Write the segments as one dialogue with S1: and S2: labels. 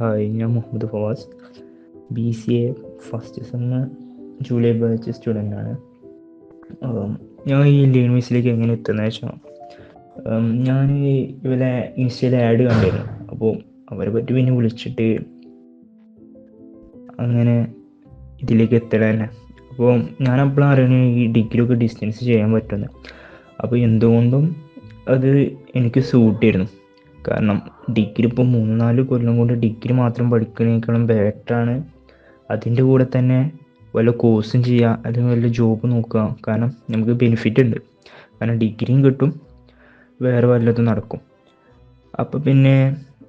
S1: Hi ഞാൻ Muhammad Fawaz. B C A first sem July batch student ആണ്. ഞാൻ ഈ യൂണിവേഴ്സിറ്റിയിലേക്ക് എങ്ങനെ എത്തുന്നത് വെച്ചാൽ ഞാൻ ഇവരെ ഇൻസ്റ്റയിൽ ആഡ് കണ്ടിരുന്നു. അപ്പോൾ അവരെ പറ്റി പിന്നെ വിളിച്ചിട്ട് അങ്ങനെ ഇതിലേക്ക് എത്തണം തന്നെ. അപ്പോൾ ഞാൻ അപ്പോഴാണ് അറിയണത് ഈ ഡിഗ്രി ഒക്കെ ഡിസ്റ്റൻസ് ചെയ്യാൻ പറ്റുന്നത് അപ്പോൾ എന്തുകൊണ്ടും അത് എനിക്ക് സൂട്ടായിരുന്നു കാരണം ഡിഗ്രി ഇപ്പോൾ മൂന്ന് നാല് കൊല്ലം കൊണ്ട് ഡിഗ്രി മാത്രം പഠിക്കുന്നതിനേക്കാളും ബെറ്ററാണ് അതിന്റെ കൂടെ തന്നെ വല്ല കോഴ്സും ചെയ്യുക അല്ലെങ്കിൽ വല്ല ജോബ് നോക്കുക കാരണം നമുക്ക് ബെനിഫിറ്റ് ഉണ്ട്. കാരണം ഡിഗ്രിയും കിട്ടും വേറെ വല്ലതും നടക്കും. അപ്പോൾ പിന്നെ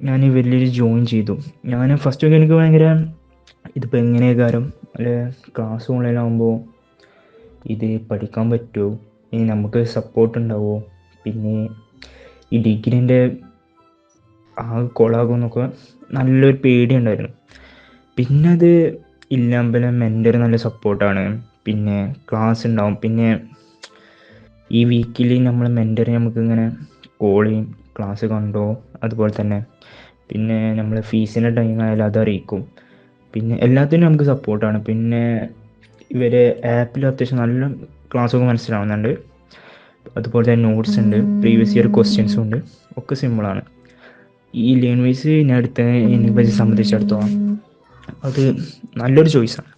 S1: ഞാൻ വലിയൊരു ജോയിൻ ചെയ്തു. ഞാൻ ഫസ്റ്റ് ഒക്കെ എനിക്ക് ഭയങ്കര ഇതിപ്പോൾ എങ്ങനെ കാര്യം? അല്ലെ ക്ലാസ് ഓൺലൈനാകുമ്പോൾ ഇത് പഠിക്കാൻ പറ്റുമോ ഇനി നമുക്ക് സപ്പോർട്ട് ഉണ്ടാവുമോ പിന്നെ ഈ ഡിഗ്രീന്റെ ആകെ കൊളാകുമെന്നൊക്കെ നല്ലൊരു പേടി ഉണ്ടായിരുന്നു പിന്നെ അത് ഇല്ലാമ്പല മെന്റർ നല്ല സപ്പോർട്ടാണ് പിന്നെ ക്ലാസ് ഉണ്ടാവും. പിന്നെ ഈ വീക്കിൽ നമ്മൾ മെന്റർ നമുക്ക് ഇങ്ങനെ കോൾ ചെയ്യും. ക്ലാസ് കണ്ടോ? അതുപോലെ തന്നെ. പിന്നെ നമ്മൾ ഫീസിന്റെ ടൈം ആയാലും അത് അറിയിക്കും. പിന്നെ എല്ലാത്തിനും നമുക്ക് സപ്പോർട്ടാണ് പിന്നെ ഇവർ ആപ്പിൽ അത്യാവശ്യം നല്ല ക്ലാസ്സൊക്കെ മനസ്സിലാവുന്നുണ്ട്. അതുപോലെ തന്നെ നോട്ട്സ് ഉണ്ട്. പ്രീവിയസ് ഇയർ ക്വസ്റ്റ്യൻസും ഉണ്ട്. ഒക്കെ സിമ്പിളാണ് ഈ ലേൺ ഞാൻ എടുത്ത എന്നെ സംബന്ധിച്ചിടത്തോളം അത് നല്ലൊരു ചോയ്സാണ്